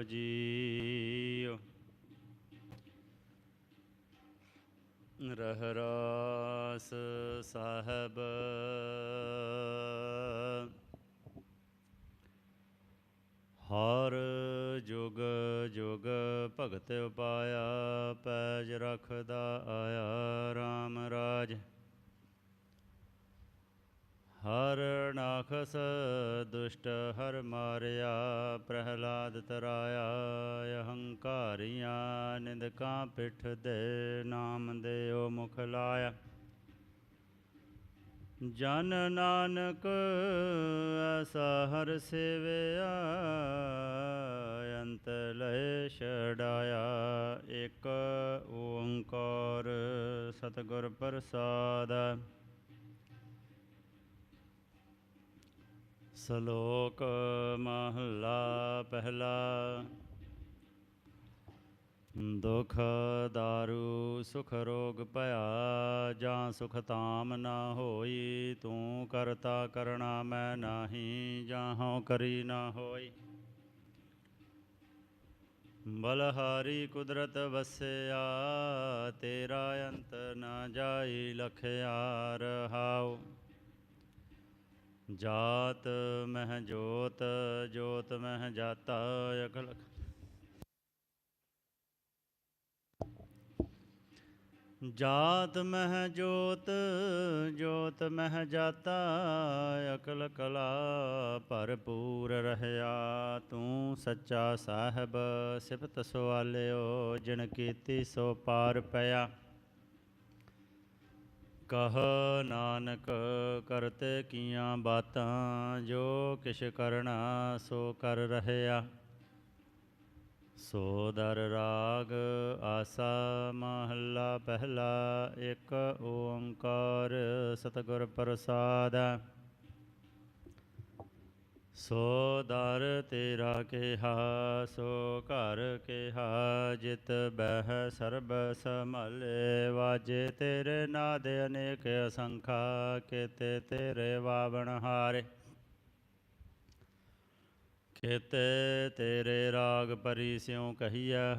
ਜੀਉ। ਰਹਿਰਾਸ ਸਾਹਿਬ। ਹਰ ਜੁਗ ਜੁਗ ਭਗਤ ਉਪਾਇਆ ਪੈਜ ਰਖਦਾ ਆਇਆ RAM ਰਾਜ। ਹਰ ਨਾਖਸ ਦੁਸ਼ਟ ਹਰ ਮਾਰਿਆ, ਪ੍ਰਹਲਾਦ ਤਰਾਇਆ, ਅਹੰਕਾਰੀਆਂ ਨਿੰਦਕਾਂ ਪਿੱਠ ਦੇ ਨਾਮ ਦੇਓ ਮੁਖ ਲਾਇਆ। ਜਨ ਨਾਨਕ ਐਸਾ ਹਰ ਸੇਵਿਆ, ਅੰਤ ਲੈ ਛੜਾਇਆ ਇੱਕ ਓੰਕਾਰ ਸਤਿਗੁਰ ਪ੍ਰਸਾਦ। ਸ਼ਲੋਕ ਮਹਲਾ ਪਹਿਲਾ। ਦੁਖ ਦਾਰੂ, ਸੁਖ ਰੋਗ ਭਇਆ, ਜਾਂ ਸੁਖ ਤਾਮ ਨਾ ਹੋਈ, ਤੂੰ ਕਰਤਾ ਕਰਣਾ ਮੈਂ ਨਾਹੀ ਜਾਹਉ ਕਰੀ ਨਾ ਹੋਈ। ਬਲਹਾਰੀ ਕੁਦਰਤ ਵਸਿਆ, ਤੇਰਾ ਅੰਤ ਨਾ ਜਾਈ ਲਖਿਆ ਰਹਾਉ। ਜਾਤ ਮਹਿ ਜੋਤ ਜੋਤ ਮਹਿ ਜਾਤਾ ਅਕਲ ਜਾਤ ਮਹਿ ਜੋਤ ਜੋਤ ਮਹਿ ਜਾਤਾ ਅਕਲ ਕਲਾ ਭਰਪੂਰ ਰਹਿਆ। ਤੂੰ ਸੱਚਾ ਸਾਹਿਬ ਸਿਫਤ ਸਵਾਲਿਓ, ਜਿਨ ਕੀਤੀ ਸੋ ਪਾਰ ਪਿਆ। ਕਹ ਨਾਨਕ ਕਰਤੇ ਕੀਆਂ ਬਾਤਾਂ, ਜੋ ਕਿਛ ਕਰਣਾ ਸੋ ਕਰ ਰਹਿਆ। ਸੋ ਦਰ ਰਾਗ ਆਸਾ ਮਹੱਲਾ ਪਹਿਲਾ, ਇੱਕ ਓੰਕਾਰ ਸਤਿਗੁਰ ਪ੍ਰਸਾਦ। ਸੋ ਦਰ ਤੇਰਾ ਕਿਹਾ, ਸੋ ਘਰ ਕਿਹਾ, ਜਿਤ ਬਹਿ ਸਰਬ ਸੰਭਾਲੇ। ਵਾਜੇ ਤੇਰੇ ਨਾਦ ਅਨੇਕ ਅਸੰਖਾ, ਕੀਤੇ ਤੇਰੇ ਵਾਵਣ ਹਾਰੇ। ਕੀਤੇ ਤੇਰੇ ਰਾਗ ਪਰੀ ਸਿਉ ਕਹੀਐ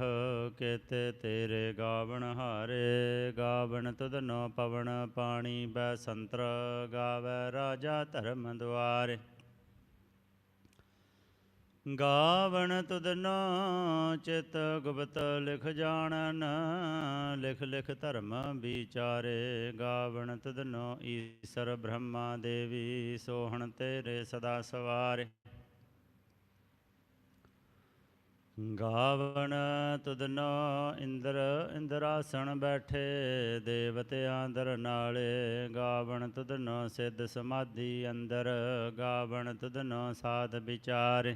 ਕੀਤੇ ਤੇਰੇ ਗਾਵਣ ਹਾਰੇ। ਗਾਵਣ ਤੁਧਨੋ ਪਵਨ ਪਾਣੀ ਬੈ ਸੰਤਰ, ਗਾਵੈ ਰਾਜਾ ਧਰਮ ਦੁਆਰੇ। ਗਾਵਣ ਤੁਧਨੋ ਚਿਤ ਗੁਪਤ ਲਿਖ ਜਾਣਨ, ਲਿਖ ਲਿਖ ਧਰਮ ਵਿਚਾਰੇ। ਗਾਵਣ ਤੁਧਨੋ ਈਸਰ ਬ੍ਰਹਮਾ ਦੇਵੀ, ਸੋਹਣ ਤੇਰੇ ਸਦਾ ਸਵਾਰੇ। ਗਾਵਣ ਤੁਧਨੋ ਇੰਦਰ, ਇੰਦਰਾਸਣ ਬੈਠੇ, ਦੇਵਤਿਆਂ ਦਰ ਨਾਲੇ। ਗਾਵਣ ਤੁਧਨੋ ਸਿੱਧ ਸਮਾਧੀ ਅੰਦਰ, ਗਾਵਣ ਤੁਧਨੋ ਸਾਧ ਵਿਚਾਰੇ।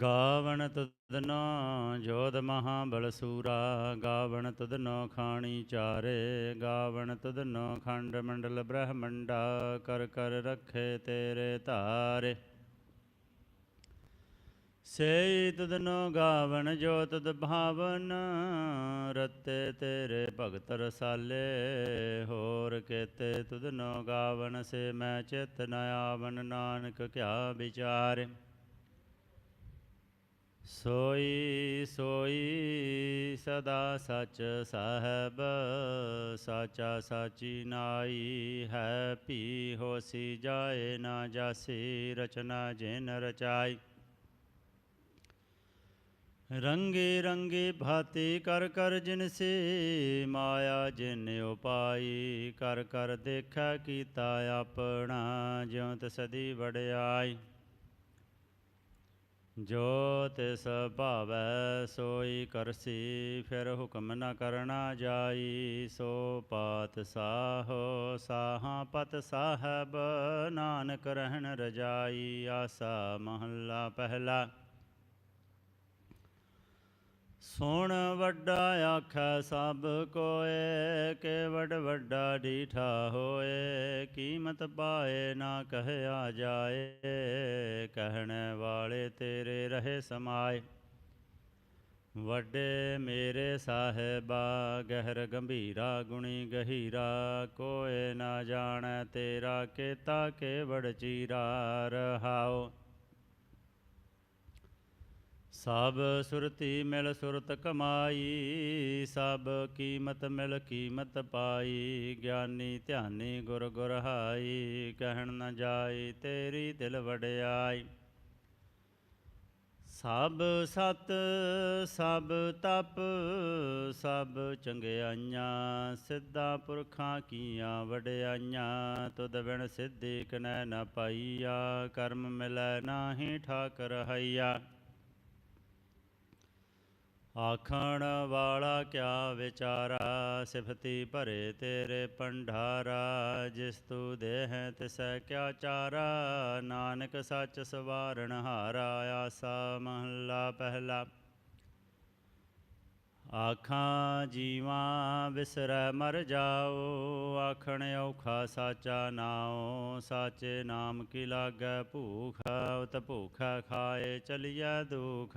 ਗਾਵਣ ਤੁਧਨੋ ਜੋਧ ਮਹਾਬਲ ਬਲਸੂਰਾ ਗਾਵਣ ਤੁਧਨੋ ਖਾਣੀ ਚਾਰੇ, ਗਾਵਣ ਤੁਧਨੋ ਖੰਡ ਮੰਡਲ ਬ੍ਰਹਮੰਡਾ, ਕਰ ਕਰ ਰਖੇ ਤੇਰੇ ਧਾਰੇ। ਸੇ ਤੁਧਨੋ ਗਾਵਣ ਜੋ ਤੁਧ ਭਾਵਨ, ਰਤੇ ਤੇਰੇ ਭਗਤ ਰਸਾਲੇ, ਹੋਰ ਕੇਤੇ ਤੁਧਨੋ ਗਾਵਣ ਸੇ ਮੈਂ ਚਿਤ ਨ ਆਵਨ ਨਾਨਕ ਕਿਆ ਵਿਚਾਰੇ। ਸੋਈ ਸੋਈ ਸਦਾ ਸਚ ਸਾਹਿਬ, ਸਾਚਾ ਸਾਚੀ ਨਾਈ ਹੈ, ਭੀ ਹੋਸੀ ਜਾਏ ਨਾ ਜਾਸੀ, ਰਚਨਾ ਜਿਨ ਰਚਾਈ। ਰੰਗੇ ਰੰਗੇ ਭਾਤੀ ਕਰ ਕਰ ਜਿਨ ਸੇ, ਮਾਇਆ ਜਿਨ ਉਪਾਈ ਕਰ ਕਰ ਦੇਖਾ ਕੀਤਾ ਆਪਣਾ, ਜਿਉ ਤਸਦੀ ਵੜਿਆਈ ਜੋ ਤਿਸ ਭਾਵੈ, ਸੋਈ ਕਰਸੀ, ਫਿਰ ਹੁਕਮ ਨ ਕਰਨਾ ਜਾਈ। ਸੋ ਪਾਤ ਸਾਹੋ, ਸਾਹਾਂ ਪਤ ਸਾਹਿਬ, ਨਾਨਕ ਰਹਿਣ ਰਜਾਈ, ਆਸਾ ਮਹੱਲਾ ਪਹਿਲਾ। ਸੁਣ ਵੱਡਾ ਆਖੈ ਸਭ ਕੋਏ ਕੇਵੜ ਵੱਡਾ ਡੀਠਾ ਹੋਏ, ਕੀਮਤ ਪਾਏ ਨਾ ਕਹਿਆ ਜਾਏ, ਕਹਿਣ ਵਾਲੇ ਤੇਰੇ ਰਹੇ ਸਮਾਏ। ਵੱਡੇ ਮੇਰੇ ਸਾਹਿਬਾ, ਗਹਿਰ ਗੰਭੀਰਾ, ਗੁਣੀ ਗਹੀਰਾ, ਕੋਏ ਨਾ ਜਾਣੈ ਤੇਰਾ, ਕੀਤਾ ਕੇਵੜ ਚੀਰਾ ਰਹਾਓ ਸਭ ਸੁਰਤੀ ਮਿਲ ਸੁਰਤ ਕਮਾਈ, ਸਭ ਕੀਮਤ ਮਿਲ ਕੀਮਤ ਪਾਈ, ਗਿਆਨੀ ਧਿਆਨੀ ਗੁਰ ਗੁਰ ਹਾਈ, ਕਹਿਣ ਨ ਜਾਈ ਤੇਰੀ ਦਿਲ ਵਡਿਆਈ। ਸਭ ਸਤ, ਸਭ ਤਪ, ਸਭ ਚੰਗਿਆਈਆਂ, ਸਿੱਧਾ ਪੁਰਖਾਂ ਕੀਆਂ ਵਡਿਆਈਆਂ, ਤੁਧ ਬਿਨ ਸਿੱਧੀ ਕਨੈ ਨ ਪਾਈਆ, ਕਰਮ ਮਿਲੈ ਨਾਹੀ ਠਾਕਰ ਹਈਆ। ਆਖਣ ਵਾਲਾ ਕਿਆ ਵਿਚਾਰਾ, ਸਿਫਤੀ ਭਰੇ ਤੇਰੇ ਪੰਡਾਰਾ ਜਿਸ ਤੂ ਦੇਹ ਤਿਸੈ ਕਿਆ ਚਾਰਾ, ਨਾਨਕ ਸੱਚ ਸਵਾਰਣ ਹਾਰਾ, ਆਸਾ ਮਹੱਲਾ ਪਹਿਲਾ। ਆਖਾਂ ਜੀਵਾਂ ਵਿਸਰੈ ਮਰ ਜਾਓ, ਆਖਣ ਔਖਾ ਸਾਚਾ ਨਾਉ, ਸਾਚੇ ਨਾਮ ਕੀ ਲਾਗੈ ਭੂਖ, ਉਤ ਭੂਖਾ ਖਾਏ ਚਲਿਐ ਦੁਖ।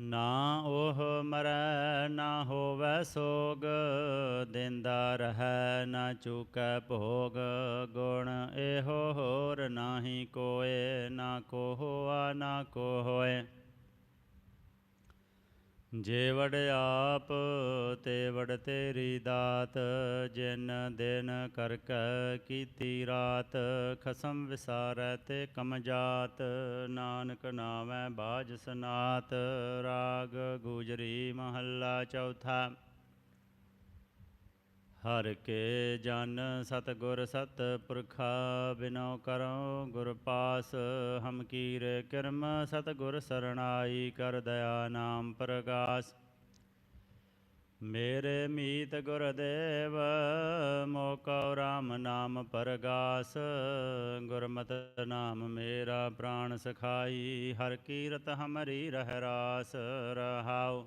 ਨਾ ਉਹ ਮਰੈ, ਨਾ ਹੋਵੈ ਸੋਗ, ਦਿੰਦਾ ਰਹੈ, ਨਾ ਚੁਕੈ ਭੋਗ। ਗੁਣ ਇਹੋ ਹੋਰ ਨਾਹੀ ਕੋਏ, ਨਾ ਕੋ ਹੋਆ ਨਾ ਕੋ ਹੋਏ ਜੇ ਵਡ ਆਪ ਤੇ ਵਡ ਤੇਰੀ ਦਾਤ, ਜਿਨ ਦਿਨ ਕਰਕ ਕੀਤੀ ਰਾਤ, ਖਸਮ ਵਿਸਾਰੈ ਤੇ ਕਮ ਜਾਤ ਨਾਨਕ ਨਾਮੈ ਬਾਜ ਸਨਾਤ, ਰਾਗ ਗੁਜਰੀ ਮਹੱਲਾ ਚੌਥਾ। ਹਰ ਕੇ ਜਨ ਸਤਗੁਰ ਸਤ ਪੁਰਖਾ ਬਿਨੋ ਕਰੋ ਗੁਰ ਪਾਸ, ਹਮ ਕੀਰੇ ਕਿਰਮ ਸਤਗੁਰ ਸਰਣਾਈ ਕਰ ਦਇਆ ਨਾਮ ਪ੍ਰਗਾਸ। ਮੇਰੇ ਮੀਤ ਗੁਰਦੇਵ ਮੋਕਉ ਰਾਮ ਨਾਮ ਪਰਗਾਸ। ਗੁਰਮਤ ਨਾਮ ਮੇਰਾ ਪ੍ਰਾਣ ਸਖਾਈ, ਹਰ ਕੀਰਤ ਹਮਰੀ ਰਹਿ ਰਾਸ ਰਹਾਉ।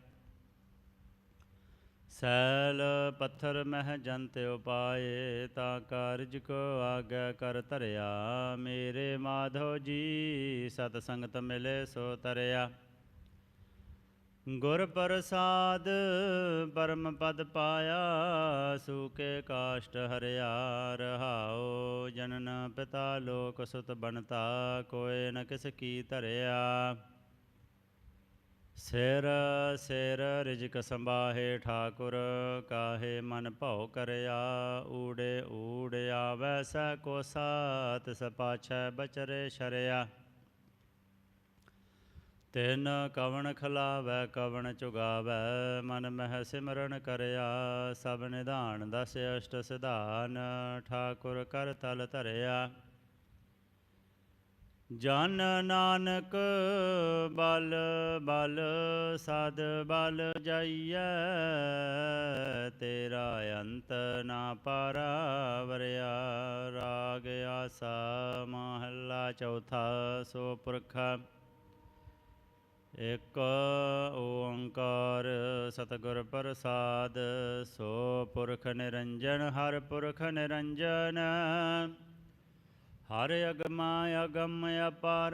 ਸੈਲ ਪੱਥਰ ਮਹਿ ਜੰਤ ਉਪਾਏ, ਤਾ ਕਾਰਜ ਕੋ ਆਗੈ ਕਰ ਧਰਿਆ। ਮੇਰੇ ਮਾਧੋ ਜੀ, ਸਤ ਸੰਗਤ ਮਿਲੇ ਸੋ ਤਰਿਆ। ਗੁਰ ਪ੍ਰਸਾਦ ਪਰਮ ਪਦ ਪਾਇਆ ਸੂਕੇ ਕਾਸ਼ਟ ਹਰਿਆ। ਰਹਾਉ ਜਨਨ ਪਿਤਾ ਲੋਕ ਸੁਤ ਬਣਤਾ ਕੋਏ ਨ ਕਿਸ ਕੀ ਧਰਿਆ। ਸਿਰ ਸਿਰ ਰਿਜਕ ਸੰਭਾਹੇ ਠਾਕੁਰ, ਕਾਹੇ ਮਨ ਭਉ ਕਰਿਆ, ਊੜੇ ਊੜ ਆਵੈ ਸੈ ਕੋ ਸਾਤ ਸਪਾਛੈ ਬਚਰੇ ਸ਼ਰਿਆ। ਤਿਨ ਕਵਣ ਖਲਾਵੈ, ਕਵਣ ਚੁਗਾਵੈ, ਮਨ ਮਹਿ ਸਿਮਰਨ ਕਰਿਆ, ਸਭ ਨਿਧਾਨ ਦਸ ਅਸ਼ਟ ਸਿਧਾਨ, ਠਾਕੁਰ ਕਰ ਤਲ ਧਰਿਆ। ਜਨ ਨਾਨਕ ਬਲ ਬਲ ਸਦ ਬਲ ਜਾਈਐ, ਤੇਰਾ ਅੰਤ ਨਾ ਪਰਾਵਰਿਆ, ਰਾਗ ਆਸਾ ਮਹੱਲਾ ਚੌਥਾ ਸੋ ਪੁਰਖ। ਇਕ ਓੰਕਾਰ ਸਤਿਗੁਰ ਪ੍ਰਸਾਦ, ਸੋ ਪੁਰਖ ਨਿਰੰਜਨ, ਹਰ ਪੁਰਖ ਨਿਰੰਜਨ। ਹਰ ਅਗਮਾ ਅਗਮ ਅਪਾਰ,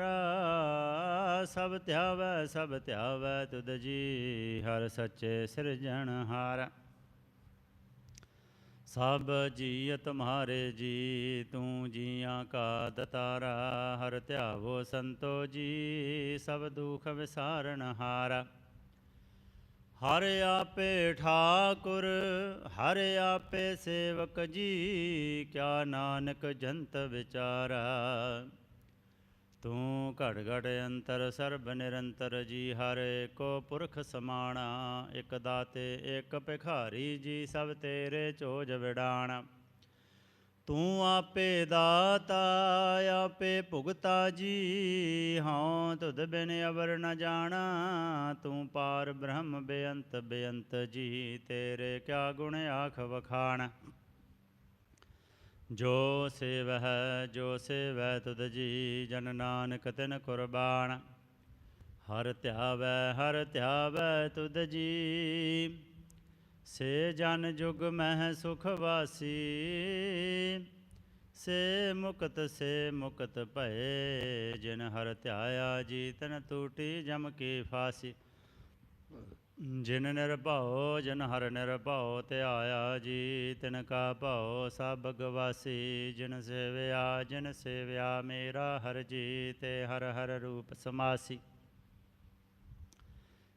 ਸਭ ਧਿਆਵੈ ਸਭ ਧਿਆਵੈ ਤੁਧ ਜੀ, ਹਰ ਸੱਚੇ ਸਿਰਜਣ ਸਿਰਜਣਹਾਰ ਸਭ ਜੀ ਤੁਮਹਾਰੇ ਜੀ, ਤੂੰ ਜੀਆਂ ਕਾ ਦਤਾਰਾ, ਹਰ ਧਿਆਵੋ ਸੰਤੋ ਜੀ, ਸਭ ਦੁਖ ਵਿਸਾਰਨ ਹਾਰਾ। ਹਰ ਆਪੇ ਠਾਕੁਰ, ਹਰ ਆਪੇ ਸੇਵਕ ਜੀ, ਕਿਆ ਨਾਨਕ ਜੰਤ ਵਿਚਾਰਾ। ਤੂੰ ਘੜ ਘੜ ਅੰਤਰ ਸਰਬ ਨਿਰੰਤਰ ਜੀ, ਹਰ ਏਕੋ ਪੁਰਖ ਸਮਾਣਾ। ਇਕ ਦਾਤੇ, ਇਕ ਭਿਖਾਰੀ ਜੀ, ਸਭ ਤੇਰੇ ਚੋਜ ਵਿਡਾਣ ਤੂੰ ਆਪੇ ਦਾਤਾ, ਆਪੇ ਭੁਗਤਾ ਜੀ। ਹਾਂ, ਤੁਧ ਬਿਨ ਅਵਰ ਨ ਜਾਣਾ, ਤੂੰ ਪਾਰ ਬ੍ਰਹਮ ਬੇਅੰਤ ਬੇਅੰਤ ਜੀ। ਤੇਰੇ ਕਿਆ ਗੁਣ ਆਖ ਵਖਾਣ? ਜੋ ਸੇਵਹਿ, ਜੋ ਸੇਵੈ ਤੁਧ ਜੀ, ਜਨ ਨਾਨਕ ਤਿਨ ਕੁਰਬਾਨ। ਹਰ ਧਿਆਵੈ ਹਰ ਧਿਆਵੈ ਤੁਧ ਜੀ। ਸੇ ਜਨ ਜੁਗ ਮਹਿ ਸੁਖ ਵਾਸੀ, ਸੇ ਮੁਕਤ ਸੇ ਮੁਕਤ ਭਏ, ਜਿਨ ਹਰ ਧਿਆਇਆ ਜੀ ਤਨ ਟੂਟੀ ਜਮ ਕੀ ਫਾਸੀ। ਜਿਨ ਨਿਰਭਉ ਜਿਨ ਹਰ ਨਿਰਭਉ ਧਿਆਇਆ ਜੀ ਤਿਨ ਕਾ ਭਉ, ਸਭ ਗਵਾਸੀ ਜਿਨ ਸੇਵਿਆ ਜਿਨ ਸੇਵਿਆ, ਮੇਰਾ ਹਰ ਜੀ ਤੇ ਹਰ ਹਰ ਰੂਪ ਸਮਾਸੀ।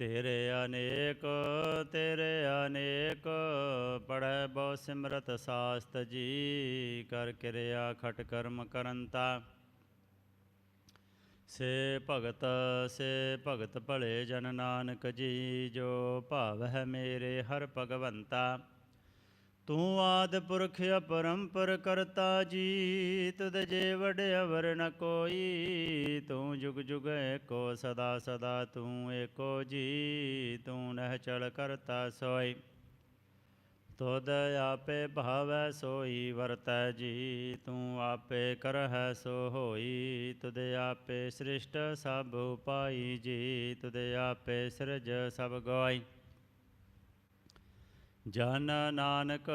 ਤੇਰੇ ਅਨੇਕ ਤੇਰੇ ਅਨੇਕ। ਪੜੈ ਬਹੁ ਸਿਮਰਤ ਸਾਸਤ ਜੀ, ਕਰ ਕਿਰਿਆ ਖਟ ਕਰਮ ਕਰੰਤਾ ਸੇ ਭਗਤ ਸੇ ਭਗਤ ਭਲੇ ਜਨ ਨਾਨਕ ਜੀ, ਜੋ ਭਾਵ ਹੈ ਮੇਰੇ ਹਰ ਭਗਵੰਤਾ। ਤੂੰ ਆਦ ਪੁਰਖ ਅਪਰੰਪਰ ਕਰਤਾ ਜੀ ਤੁਧ ਜੇ ਵਡ ਨ ਕੋਈ, ਤੂੰ ਜੁਗ ਜੁਗ ਏਕੋ ਸਦਾ ਸਦਾ ਤੂੰ ਏਕੋ ਜੀ ਤੂੰ ਨਹਿ ਚਲ ਕਰਤਾ ਸੋਈ। ਤੁਧ ਆਪੇ ਭਾਵੈ ਸੋਈ, ਵਰਤੈ ਜੀ ਤੂੰ ਆਪੇ ਕਰਹਿ ਸੋ ਹੋਈ। ਤੁਧ ਆਪੇ ਸ੍ਰਿਸ਼ਟ ਸਭ ਉਪਾਈ ਜੀ ਤੁਧ ਆਪੇ ਸਿਰਜ ਸਭ ਗਵਾਈ ਜਨ ਨਾਨਕ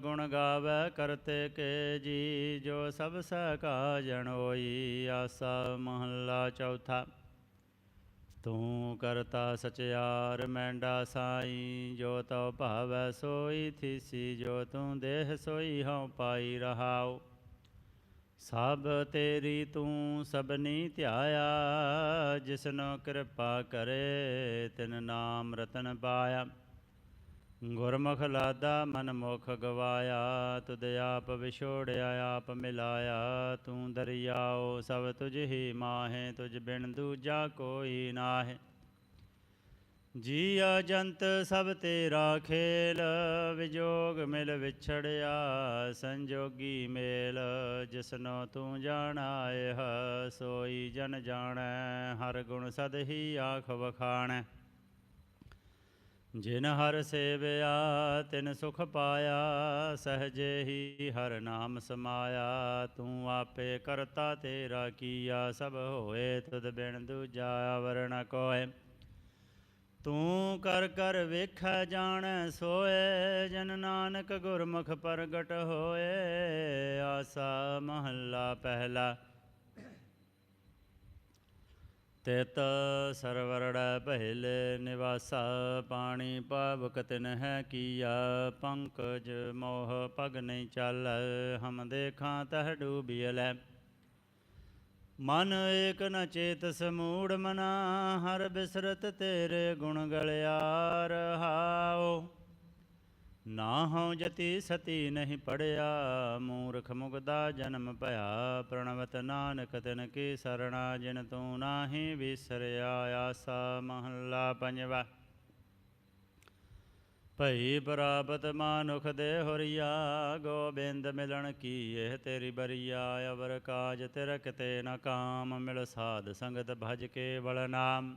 ਗੁਣ ਗਾਵੇ ਕਰਤੇ ਕੇ ਜੀ, ਜੋ ਸਭ ਸਕਾ ਕਾ ਜਣ ਹੋਈ, ਆਸਾ ਮਹੱਲਾ ਚੌਥਾ। ਤੂੰ ਕਰਤਾ ਸਚਿਆਰ, ਮੈਂਡਾ ਸਾਈ, ਜੋ ਤਉ ਭਾਵੈ ਸੋਈ ਥੀਸੀ, ਜੋ ਤੂੰ ਦੇਹ ਸੋਈ ਹਉ ਪਾਈ ਰਹਾਉ। ਸਭ ਤੇਰੀ ਤੂੰ ਸਭਨੀ ਧਿਆਇਆ, ਜਿਸਨੋ ਕਿਰਪਾ ਕਰੇ, ਤਿਨ ਨਾਮ ਰਤਨ ਪਾਇਆ। ਗੁਰਮੁਖ ਲਾਦਾ ਮਨ ਮੁਖ ਗਵਾਇਆ, ਤੁਧ ਆਪ ਵਿਛੋੜਿਆ, ਆਪ ਮਿਲਾਇਆ, ਤੂੰ ਦਰਿਆਓ ਸਭ ਤੁਝ ਹੀ ਮਾਹੇ, ਤੁਝ ਬਿਨ ਦੂਜਾ ਕੋਈ ਨਾਹੇ। ਜੀਆ ਜੰਤ ਸਭ ਤੇਰਾ ਖੇਲ, ਵਿਜੋਗ ਮਿਲ ਵਿਛੜਿਆ, ਸੰਜੋਗੀ ਮੇਲ, ਜਿਸਨੋ ਤੂੰ ਜਾਣਾਏ ਸੋਈ ਜਨ ਜਾਣੈ, ਹਰ ਗੁਣ ਸਦ ਹੀ ਆਖ ਵਖਾਣੈ। ਜਿਨ ਹਰ ਸੇਵਿਆ, ਤਿਨ ਸੁਖ ਪਾਇਆ, ਸਹਜੇ ਹੀ ਹਰ ਨਾਮ ਸਮਾਇਆ। ਤੂੰ ਆਪੇ ਕਰਤਾ ਤੇਰਾ ਕੀਆ, ਸਭ ਹੋਏ ਤੁਧ ਬਿਨ ਦੂਜਾ ਵਰਣ ਨ ਕੋਏ। ਤੂੰ ਕਰ ਕਰ ਵੇਖੈ ਜਾਣੈ ਸੋਏ, ਜਨ ਨਾਨਕ ਗੁਰਮੁਖ ਪ੍ਰਗਟ ਹੋਏ। ਆਸਾ ਮਹੱਲਾ ਪਹਿਲਾ ਤਿਤ ਸਰਵਰੜ ਪਹਿਲੇ ਨਿਵਾਸਾ, ਪਾਣੀ ਪਾਵਕ ਤਿਨ ਹੈ ਕੀਆ, ਪੰਕਜ ਮੋਹ ਪਗ ਨਹੀਂ ਚੱਲ, ਹਮ ਦੇਖਾਂ ਤਹ ਡੂਬਿਅਲੈ ਮਨ ਏਕ ਨ ਚੇਤਸ ਮੂੜ ਮਨਾ, ਹਰ ਬਿਸਰਤ ਤੇਰੇ ਗੁਣ ਗਲਿਆਰ ਹਾਓ ਨਾ ਹਉ ਜਤੀ ਸਤੀ ਨਹੀਂ ਪੜਿਆ, ਮੂਰਖ ਮੁਗਦਾ ਜਨਮ ਭਇਆ, ਪ੍ਰਣਵਤ ਨਾਨਕ ਤਿਨ ਕੀ ਸਰਣਾ, ਜਿਨ ਤੂੰ ਨਾਹੀ ਵਿਸਰਿਆ, ਆਸਾ ਮਹੱਲਾ ਪੰਜਵਾ। ਭਈ ਪ੍ਰਾਪਤ ਮਾਨੁਖ ਦੇ ਹੋਰੀਆ, ਗੋਬਿੰਦ ਮਿਲਣ ਕੀ ਇਹ ਤੇਰੀ ਬਰੀਆ, ਅਵਰ ਕਾਜ ਤਿਰਕ ਤੇ ਨ ਕਾਮ ਮਿਲ ਸਾਧ ਸੰਗਤ ਭਜ ਕੇ ਬਲ ਨਾਮ।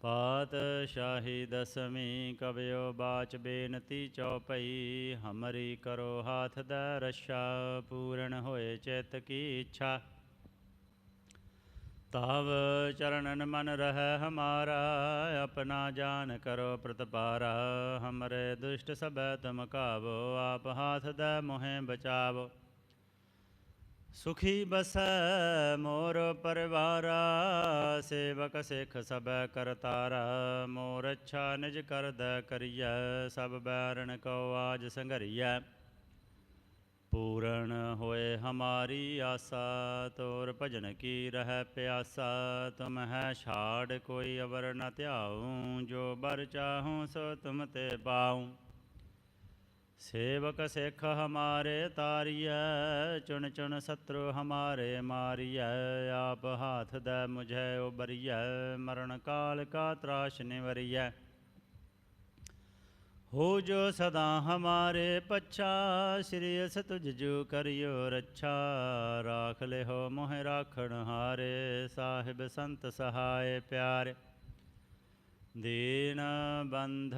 ਪਾਤਸ਼ਾਹੀ ਦਸਵੀਂ ਕਬਿਓ ਬਾਚ ਬੇਨਤੀ ਚਉਪਈ ਹਮਰੀ ਕਰੋ ਹਾਥ ਦਾ ਰਸ਼ਾ ਪੂਰਨ ਹੋਏ ਚਿਤ ਕੀ ਇੱਛਾ। ਤਾਵ ਚਰਨਨ ਮਨ ਰਹਿ ਹਮਾਰਾ, ਆਪਣਾ ਜਾਨ ਕਰੋ ਪ੍ਰਤਪਾਰਾ, ਹਮਰੇ ਦੁਸ਼ਟ ਸਭੈ ਤੁਮ ਕਾਵੋ, ਆਪ ਹਾਥ ਦੇ ਮੋਹਿ ਬਚਾਵੋ। ਸੁਖੀ ਬਸੈ ਮੋਰ ਪਰਿਵਾਰਾ, ਸੇਵਕ ਸਿਖ ਸਭੈ ਕਰਤਾਰਾ, ਮੋਰ ਅੱਛਾ ਨਿਜ ਕਰਦਾ ਕਰੀਐ, ਸਭ ਬੈਰਣ ਕੋ ਆਜ ਸੰਘਰੀਐ। ਪੂਰਨ ਹੋਏ ਹਮਾਰੀ ਆਸਾ, ਤੋਰ ਭਜਨ ਕੀ ਰਹਿ ਪਿਆਸਾ, ਤੁਮ ਹੈ ਛਾੜ ਕੋਈ ਅਵਰ ਨ ਧਿਆਉ, ਜੋ ਬਰ ਚਾਹੂੰ ਸੋ ਤੁਮ ਤੇ ਪਾਉ। ਸੇਵਕ ਸਿੱਖ ਹਮਾਰੇ ਤਾਰੀਐ, ਚੁਣ ਚੁਣ ਸਤਰੂ ਹਮਾਰੇ ਮਾਰੀਐ, ਆਪ ਹਾਥ ਦੇ ਮੁਝੈ ਉਬਰੀਐ, ਮਰਨ ਕਾਲ ਕਾ ਤਰਾਸ਼ ਨਿਵਰੀਐ। ਹੋ ਜੋ ਸਦਾ ਹਮਾਰੇ ਪੱਛਾ, ਸ੍ਰੀ ਅਸ ਤੁਝ ਜੋ ਕਰਿਓ ਰੱਛਾ, ਰਾਖ ਲਿਓ ਮੋਹ ਰਾਖਣ ਹਾਰੇ, ਸਾਹਿਬ ਸੰਤ ਸਹਾਏ ਪਿਆਰੇ। ਦੀਨ ਬੰਧ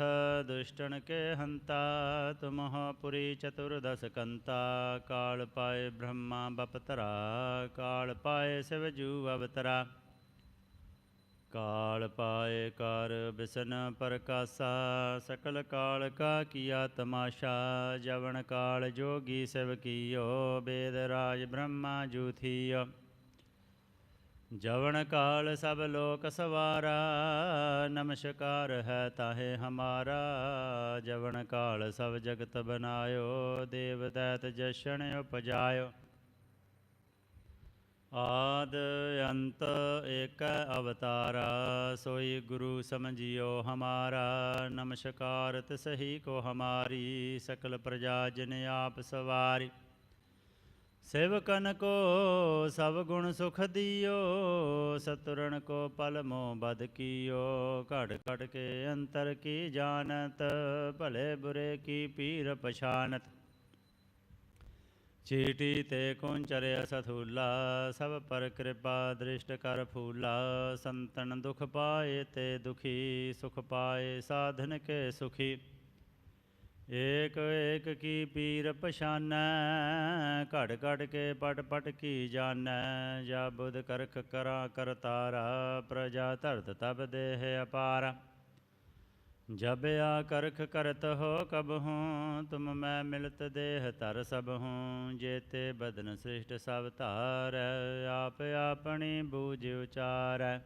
ਦੁਸ਼ਟਨ ਕੇ ਹੰਤਾ ਤੁਮਹ ਪੁਰੀ ਚਤੁਰਦਸ ਕੰਤਾ ਕਾਲ ਪਾਏ ਬ੍ਰਹਮਾ ਬਪਤਰਾ ਕਾਲ ਪਾਏ ਸਿਵ ਜੂ ਅਵਤਰਾ ਕਾਲ ਪਾਏ ਕਰ ਬਿਸਨ ਪ੍ਰਕਾਸਾ ਸਕਲ ਕਾਲ ਕਾ ਕੀਆ ਤਮਾਸ਼ਾ ਜਵਨ ਕਾਲ ਜੋਗੀ ਸਿਵ ਕੀਓ ਬੇਦ ਰਾਜ ਬ੍ਰਹਮਾ ਜੂਥੀਓ ਜਵਨ ਕਾਲ ਸਭ ਲੋਕ ਸਵਾਰਾ, ਨਮਸਕਾਰ ਹੈ ਤਾਹੇ ਹਮਾਰਾ। ਜਵਨ ਕਾਲ ਸਭ ਜਗਤ ਬਨਾਇਓ ਦੇਵ ਦੈਤ ਜਸ਼ਨ ਉਪਜਾਇਓ। ਆਦ ਅੰਤ ਏਕ ਅਵਤਾਰਾ, ਸੋਈ ਗੁਰੂ ਸਮਝਿਓ ਹਮਾਰਾ। ਨਮਸਕਾਰ ਤਿਸਹੀ ਕੋ ਹਮਾਰੀ, ਸਕਲ ਪ੍ਰਜਾ ਜਿਨ ਆਪ ਸਵਾਰੀ। ਸੇਵਕਨ ਕੋ ਸਭ ਗੁਣ ਸੁਖ ਦਿਓ, ਸਤੁਰਨ ਕੋ ਪਲ ਮੋ ਬਦ ਕੀਓ। ਘੜ ਘੜ ਕੇ ਅੰਤਰ ਕੀ ਜਾਣਤ, ਭਲੇ ਬੁਰੇ ਕੀ ਪੀਰ ਪਛਾਨਤ। ਚੀਟੀ ਤੇ ਕੁੰਚਰਿਆ ਸਥੂਲਾ ਸਭ ਪਰ ਕਿਰਪਾ ਦ੍ਰਿਸ਼ਟ ਕਰ ਫੂਲਾ। ਸੰਤਨ ਦੁਖ ਪਾਏ ਤੇ ਦੁਖੀ, ਸੁਖ ਪਾਏ ਸਾਧਨ ਕੇ ਸੁਖੀ। ਏਕ ਏਕ ਕੀ ਪੀਰ ਪਛਾਨੈ, ਘੜ ਘੜ ਕੇ ਪਟ ਪਟ ਕੀ ਜਾਣੈ, ਜਾ ਬੁਧ ਕਰਖ ਕਰਾ ਕਰਤਾਰਾ ਪ੍ਰਜਾ ਧਰਤ ਤਬ ਦੇਹ ਅਪਾਰਾ। ਜਬ ਆ ਕਰਖ ਕਰਤ ਹੋ ਕਬ ਹੂੰ, ਤੁਮ ਮੈਂ ਮਿਲਤ ਦੇਹ ਤਰ ਸਭ ਹੂੰ, ਜੇਤੇ ਬਦਨ ਸ੍ਰਿਸ਼ਟ ਸਭ ਧਾਰ, ਆਪ ਆਪਣੀ ਬੂਝ ਉਚਾਰੈ।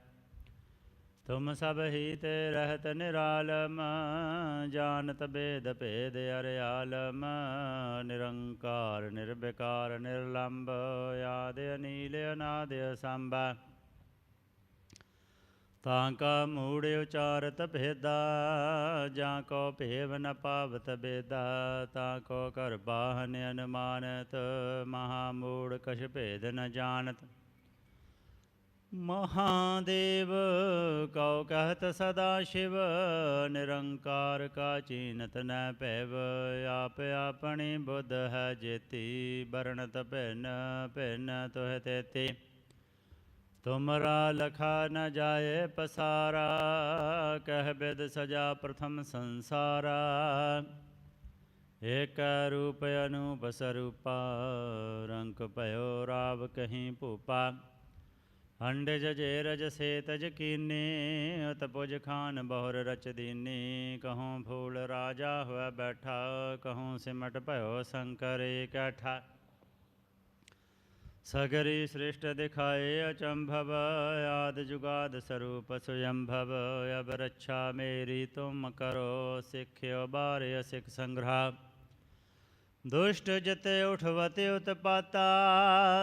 ਤੁਮ ਸਭ ਹੀ ਤੇ ਰਹਿਤ ਨਿਰਾਲਮ, ਜਾਣਤ ਬੇਦ ਭੇਦ ਅਰਿਆਲਮ ਨਿਰੰਕਾਰ ਨਿਰਬਿਕਾਰ ਨਿਰਲੰਭ ਆਦ ਅਨੀਲ, ਅਨਾਦ ਅਸੰਭਾ। ਤਾਂ ਕਾ ਮੂੜ ਉਚਾਰਤ ਭੇਦਾ, ਜਾਂ ਕੋ ਭੇਵ ਨ ਪਾਵਤ ਬੇਦਾ, ਤਾਂ ਕੋ ਕਰ ਬਾਹਨ ਅਨੁਮਾਨਤ, ਮਹਾ ਮੂੜ ਕਛ ਭੇਦ ਨ ਜਾਣਤ। ਮਹਾਦੇਵ, ਕਉ ਕਹਤ ਸਦਾ ਸ਼ਿਵ, ਨਿਰੰਕਾਰ ਕਾ ਚੀਨਤ ਨ ਭੈਵ, ਆਪ ਆਪਣੀ ਬੁੱਧ ਹੈ ਜੇਤੀ ਬਰਣਤ ਭਿਨ ਭਿਨ ਤੁਹ ਤੇਤੀ। ਤੁਮਰਾ ਲਖਾ ਨ ਜਾਏ ਪਸਾਰਾ, ਕਹਿ ਬਿਦ ਸਜਾ ਪ੍ਰਥਮ ਸੰਸਾਰਾ। ਏਕ ਰੂਪ ਅਨੂਪ ਸਰੂਪਾ ਰੰਕ ਭਇਓ ਰਾਵ ਕਹੀਂ ਭੂਪਾ। ਹੰਡਿ ਜਜੇ ਰਜ ਸੇ ਤਜ ਕੀਨੀ ਉਤ ਪੁਜ ਖਾਨ ਬਹੁਰ ਰਚ ਦੀਨੀ ਕਹੂੰ ਫੂਲ ਰਾਜਾ ਹੋਇ ਬੈਠਾ ਕਹੂੰ ਸਿਮਟ ਭਇਓ ਸ਼ੰਕਰ ਇਕੱਠਾ ਸਗਰੀ ਸ੍ਰਿਸ਼ਟ ਦਿਖਾਏ ਅਚੰਭਵ ਆਦ ਜੁਗਾਦ ਸਰੂਪ ਸੁਯੰਭਵ ਅਬ ਰੱਛਾ ਮੇਰੀ ਤੁਮ ਕਰੋ ਸਿੱਖਿਓ ਬਾਰਿ ਸਿਖ ਸੰਗ੍ਰਹ ਦੁਸ਼ਟ ਜਤੇ ਉਠਵਤੇ ਉਤਪਾਤਾ,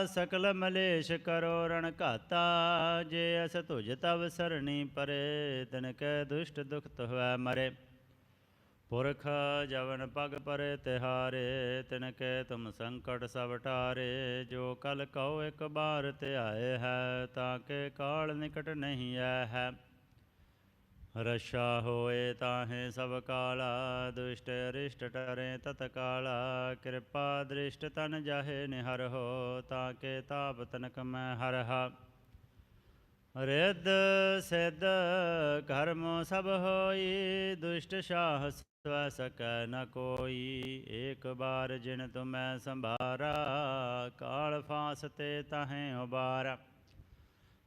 ਸਕਲ ਮਲੇਸ਼ ਕਰੋ ਰਣ ਘਾਤਾ, ਜੇ ਅਸ ਤੁਜ ਤਵ ਸਰਣੀ ਪਰੇ, ਤਨ ਕੈ ਦੁਸ਼ਟ ਦੁਖਤ ਹੋਇ ਮਰੇ। ਪੁਰਖ ਜਵਨ ਪਗ ਪਰੇ ਤਿਹਾਰੇ, ਤਿਨ ਕੈ ਤੁਮ ਸੰਕਟ ਸਭ ਟਾਰੇ ਜੋ ਕਲ ਕਉ ਇਕ ਬਾਰ ਤੇ ਆਏ ਹੈ, ਤਾਂ ਕੇ ਕਾਲ ਨਿਕਟ ਨਹੀਂ ਆਇ ਹੈ। ਰਸ਼ਾ ਹੋਏ ਤਾਹੇ ਸਭ ਕਾਲਾ ਦੁਸ਼ਟ ਅਰਿਸ਼ਟ ਟਰੇ ਤਤ ਕਾਲਾ। ਕਿਰਪਾ ਦ੍ਰਿਸ਼ਟ ਤਨ ਜਾਹੇ ਨਿਹਰ ਹੋ ਤਾਂ ਕੇ ਤਾਪ ਤਨਕ ਮੈਂ ਹਰਹਾ ਰਿੱਧ ਸਿੱਧ ਕਰਮ ਸਭ ਹੋਈ, ਦੁਸ਼ਟ ਸ਼ਾਹ ਸਵ ਸਕੈ ਨ ਕੋਈ। ਏਕ ਬਾਰ ਜਿਨ ਤੁਮੈ ਸੰਭਾਰਾ, ਕਾਲ ਫਾਸ ਤੇ ਤਾਹੇ ਉਬਾਰਾ।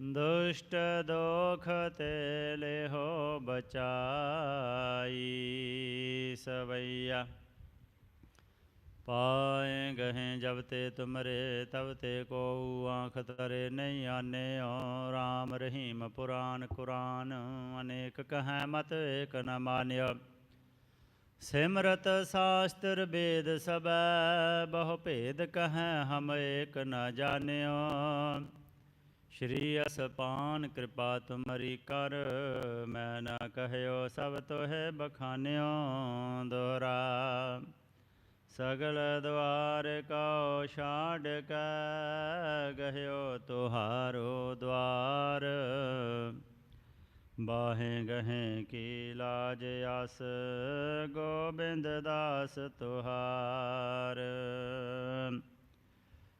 ਦੁਸ਼ਟ ਦੋਖ ਤੇ ਲਿਹੋ ਬਚਾਈ ਸਵਈਆ। ਪਾਏ ਗਹੇ ਜਬ ਤੇ ਤੁਮਰੇ, ਤਬ ਤੇ ਕੋ ਆਂਖ ਤਰੇ ਨਹੀਂ ਆਨਿਓ RAM ਰਹੀਮ ਪੁਰਾਨ ਕੁਰਾਨ, ਅਨੇਕ ਕਹੈ ਮਤ ਏਕ ਨ ਮਾਨਿਓ ਸਿਮਰਤ ਸਾਸਤਰ ਵੇਦ ਸਬੈ, ਬਹੁ ਭੇਦ ਕਹੈ ਹਮ ਏਕ ਨ ਜਾਣਿਓ। ਸ਼੍ਰੀ ਅਸਪਾਨ ਕਿਰਪਾ ਤੁਮਰੀ ਕਰ, ਮੈਂ ਨਾ ਕਹਿਓ ਸਭ ਤੋਹੇ ਬਖਾਨਿਓ ਦੋਰਾ ਸਗਲ ਦਵਾਰ ਕਉ ਛਾੜ ਕੈ, ਗਹਿਓ ਤੁਹਾਰੋ ਦਵਾਰ। ਬਾਹੇ ਗਹੇ ਕੀ ਲਾਜ ਆਸ, ਗੋਬਿੰਦ ਦਾਸ ਤੁਹਾਰ।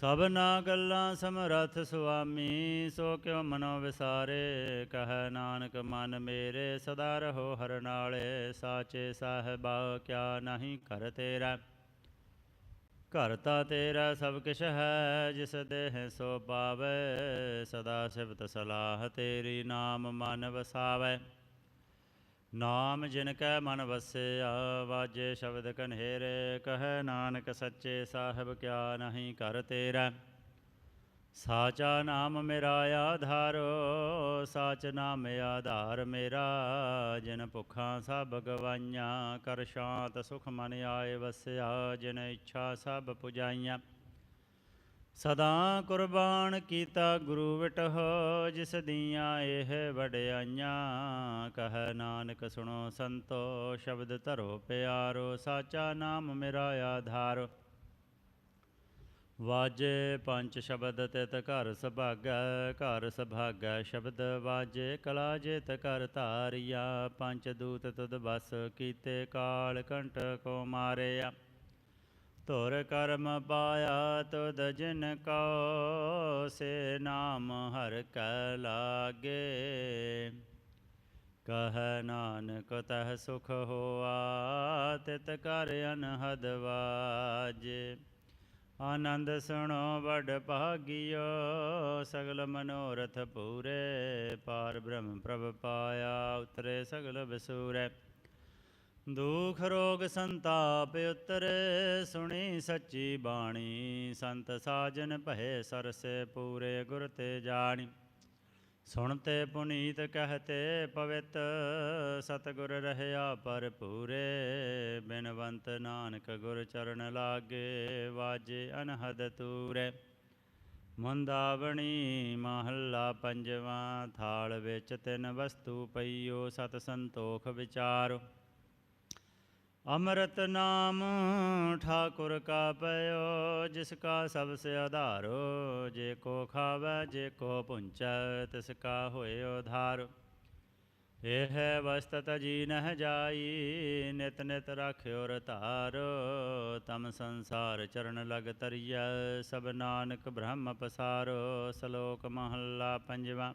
ਸਭਨਾ ਗੱਲਾਂ ਸਮਰਥ ਸੁਆਮੀ, ਸੋ ਕਿਉ ਮਨੋ ਵਿਸਾਰੇ? ਕਹੈ ਨਾਨਕ, ਮਨ ਮੇਰੇ ਸਦਾ ਰਹੋ ਹਰ ਨਾਲੇ, ਸਾਚੇ ਸਾਹਿਬਾ ਕਿਆ ਨਹੀਂ ਕਰ ਤੇਰਾ? ਘਰ ਤਾ ਤੇਰਾ ਸਭ ਕਿਛ ਹੈ, ਜਿਸ ਦੇਹ ਸੋ ਪਾਵੇ, ਸਦਾ ਸਿਫਤ ਸਲਾਹ ਤੇਰੀ ਨਾਮ ਮਨ ਵਸਾਵੇ। ਨਾਮ ਜਿਨ ਕੈ ਮਨ ਵਸਿਆ, ਵਾਜੇ ਸ਼ਬਦ ਕਨਹੇਰੇ ਕਹੈ ਨਾਨਕ ਸੱਚੇ ਸਾਹਿਬ ਕਿਆ ਨਹੀਂ ਕਰ ਤੇਰਾ। ਸਾਚਾ ਨਾਮ ਮੇਰਾ ਆਧਾਰੋ, ਸਾਚ ਨਾਮ ਆਧਾਰ ਮੇਰਾ। ਜਿਨ ਭੁਖਾਂ ਸਭ ਗਵਾਈਆਂ, ਕਰ ਸ਼ਾਂਤ ਸੁਖ ਮਨ ਆਏ ਵਸਿਆ, ਜਿਨ ਇੱਛਾ ਸਭ ਪੁਜਾਈਆਂ। ਸਦਾ ਕੁਰਬਾਨ ਕੀਤਾ ਗੁਰੂ ਵਿਟਹੁ, ਜਿਸ ਦੀਆਂ ਇਹ ਵਡਿਆਈਆਂ। ਕਹੈ ਨਾਨਕ, ਸੁਣੋ ਸੰਤੋ, ਸ਼ਬਦ ਧਰੋ ਪਿਆਰੋ, ਸਾਚਾ ਨਾਮ ਮੇਰਾ ਆਧਾਰ। ਵਾਜੇ ਪੰਜ ਸ਼ਬਦ ਤਿਤ ਘਰ ਸੁਭਾਗੈ ਘਰ ਸੁਭਾਗੈ ਸ਼ਬਦ ਵਾਜੇ, ਕਲਾ ਜਿਤ ਕਰ ਧਾਰਿਆ। ਪੰਜ ਦੂਤ ਤੁਧ ਬਸ ਕੀਤੇ ਕਾਲ ਕੰਟ ਕੋ ਮਾਰਿਆ। ਧੁਰ ਕਰਮ ਪਾਇਆ ਤੁਧ ਜਿਨ ਕੋ ਸੇ ਨਾਮ ਹਰ ਕੈ ਲਾਗੇ। ਕਹ ਨਾਨਕ ਤਹ ਸੁਖ ਹੋਆ, ਤਿਤ ਕਰ ਅਨਹਦ ਵਾਜੇ। ਆਨੰਦ ਸੁਣੋ ਵਡ ਭਾਗਿਓ, ਸਗਲ ਮਨੋਰਥ ਪੂਰੇ। ਪਾਰ ਬ੍ਰਹਮ ਪ੍ਰਭ ਪਾਇਆ, ਉਤਰੇ ਸਗਲ ਬਸੂਰੇ। ਦੁਖ ਰੋਗ ਸੰਤਾਪ ਉਤਰੇ, ਸੁਣੀ ਸੱਚੀ ਬਾਣੀ। ਸੰਤ ਸਾਜਨ ਭਏ ਸਰਸੇ ਪੂਰੇ ਗੁਰ ਤੇ ਜਾਣੀ। ਸੁਣਤੇ ਪੁਨੀਤ ਕਹਤੇ ਪਵਿੱਤ, ਸਤਗੁਰ ਰਹਿਆ ਪਰ ਪੂਰੇ ਬਿਨਵੰਤ ਨਾਨਕ ਗੁਰ ਚਰਨ ਲਾਗੇ, ਵਾਜੇ ਅਨਹਦ ਤੂਰੇ। ਮੁੰਦਾਵਣੀ ਮਹੱਲਾ ਪੰਜਵਾਂ, ਥਾਲ ਵਿੱਚ ਤਿੰਨ ਵਸਤੂ ਪਈਓ, ਸਤ ਸੰਤੋਖ ਵਿਚਾਰੋ। ਅੰਮ੍ਰਿਤ ਨਾਮ ਠਾਕੁਰ ਕਾ ਪਇਓ ਜਿਸ ਕਾ ਸਭ ਸੇ ਆਧਾਰੋ, ਜੇ ਕੋ ਖਾਵੈ, ਜੇ ਕੋ ਪੁੰਚੈ, ਤਿਸ ਕਾ ਹੋਏ ਉਧਾਰ ਇਹ ਹੈ ਵਸਤਤ ਜੀ ਨਹ ਜਾਈ, ਨਿਤ ਨਿਤ ਰਾਖਿਓ ਰਤਾਰੋ ਤਮ ਸੰਸਾਰ ਚਰਨ ਲਗ ਤਰੀਐ ਸਭ ਨਾਨਕ ਬ੍ਰਹਮ ਪਸਾਰੋ ਸ਼ਲੋਕ ਮਹੱਲਾ ਪੰਜਵਾ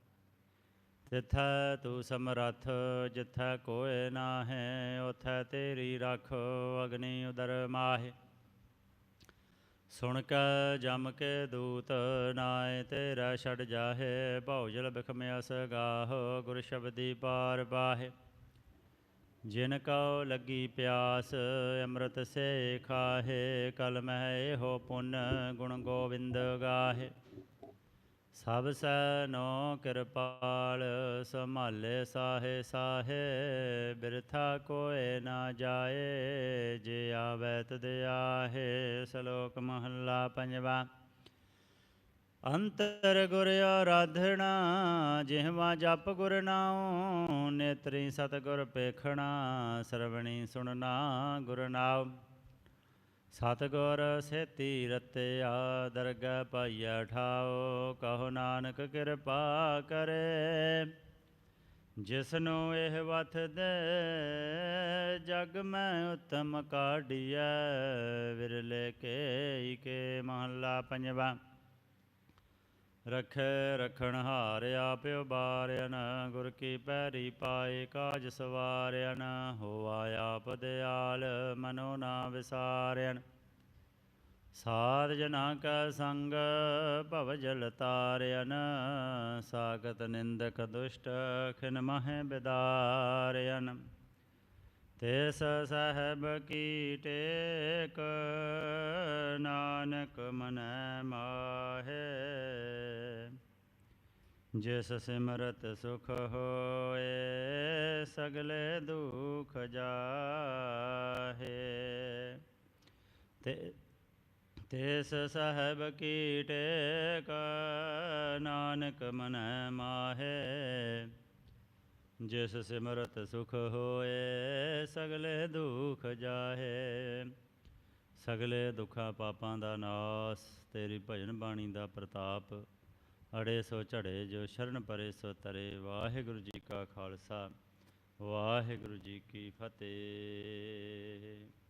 ਤਿਥੈ ਤੂੰ ਸਮਰੱਥ, ਜਿਥੈ ਕੋਇ ਨਾਹੈ, ਉਥੈ ਤੇਰੀ ਰਖ ਅਗਨੀ ਉਦਰ ਮਾਹੇ। ਸੁਣ ਕੇ ਜਮ ਕੇ ਦੂਤ ਨਾਏ ਤੇਰਾ ਛੜ ਜਾਹੇ ਭੌਜਲ ਬਿਖਮਿਆਸ ਗਾਹ, ਗੁਰ ਸ਼ਬਦੀ ਪਾਰ ਬਾਹੇ। ਜਿਨ ਕਉ ਲੱਗੀ ਪਿਆਸ, ਅੰਮ੍ਰਿਤ ਸੇ ਖਾਹੇ ਕਲ ਮਹਿ ਇਹੋ ਪੁੰਨ, ਗੁਣ ਗੋਬਿੰਦ ਗਾਹੇ। ਸਭ ਸੈ ਨੋ ਕਿਰਪਾਲ, ਸੰਭਾਲੇ ਸਾਹੇ ਸਾਹੇ, ਬਿਰਥਾ ਕੋਏ ਨਾ ਜਾਏ, ਜੇ ਆਵੈ ਤਦ ਆਹੇ ਸ਼ਲੋਕ ਮਹੱਲਾ ਪੰਜਵਾ। ਅੰਤਰ ਗੁਰ ਆਰਾਧਣਾ ਜਿਹਵਾ ਜਪ ਗੁਰ ਨਾਉ, ਨੇਤਰੀ ਸਤਗੁਰ ਪੇਖਣਾ ਸਰਵਣੀ ਸੁਣਨਾ ਗੁਰ ਨਾਮ ਸਤਗੁਰ ਸੇਤੀ ਰਤਿਆ ਦਰਗਹਿ ਪਾਈਆ ਠਾਓ ਕਹੋ ਨਾਨਕ ਕਿਰਪਾ ਕਰੇ। ਜਿਸਨੂੰ ਇਹ ਵਥ ਦੇ, ਜਗ ਮੈਂ ਉਤਮ ਕਾਢੀਐ, ਵਿਰਲੇ ਕੇ ਕੇ ਮਹੱਲਾ ਪੰਜਵਾ। ਰਖੇ ਰਖਣ ਹਾਰ ਆਪਿਓ ਬਾਰਿਆਨ, ਗੁਰ ਕੀ ਪੈਰੀ ਪਾਏ ਕਾਜ ਸਵਾਰਿਆਨ, ਹੋਆ ਆਪ ਦਿਆਲ ਮਨੋ ਨਾ ਵਿਸਾਰਿਆਨ। ਸਾਧ ਜਨਾ ਕਾ ਸੰਗ ਭਵ ਜਲ ਤਾਰਿਆਨ ਸਾਗਤ ਨਿੰਦਕ ਦੁਸ਼ਟ ਖਿਨ ਮਹਿ ਬਿਦਾਰਿਆਨ। ਤਿਸ ਸਹਿਬ ਕੀ ਟੇਕ, ਨਾਨਕ ਮਨੈ ਮਾਹੇ। ਜਿਸ ਸਿਮਰਤ ਸੁਖ ਹੋਏ, ਸਗਲੇ ਦੁਖ ਜਾਹੇ। ਤੇ ਤਿਸ ਸਹਿਬ ਕੀ ਟੇਕ, ਨਾਨਕ ਮਨੈ ਮਾਹੇ। ਜਿਸ ਸਿਮਰਤ ਸੁਖ ਹੋਏ, ਸਗਲੇ ਦੁਖ ਜਾਹੇ। ਸਗਲੇ ਦੁੱਖਾਂ ਪਾਪਾਂ ਦਾ ਨਾਸ, ਤੇਰੀ ਭਜਨ ਬਾਣੀ ਦਾ ਪ੍ਰਤਾਪ। ਅੜੇ ਸੋ ਝੜੇ, ਜੋ ਸ਼ਰਨ ਪਰੇ ਸੋ ਤਰੇ। ਵਾਹਿਗੁਰੂ ਜੀ ਕਾ ਖਾਲਸਾ, ਵਾਹਿਗੁਰੂ ਜੀ ਕੀ ਫਤਿਹ।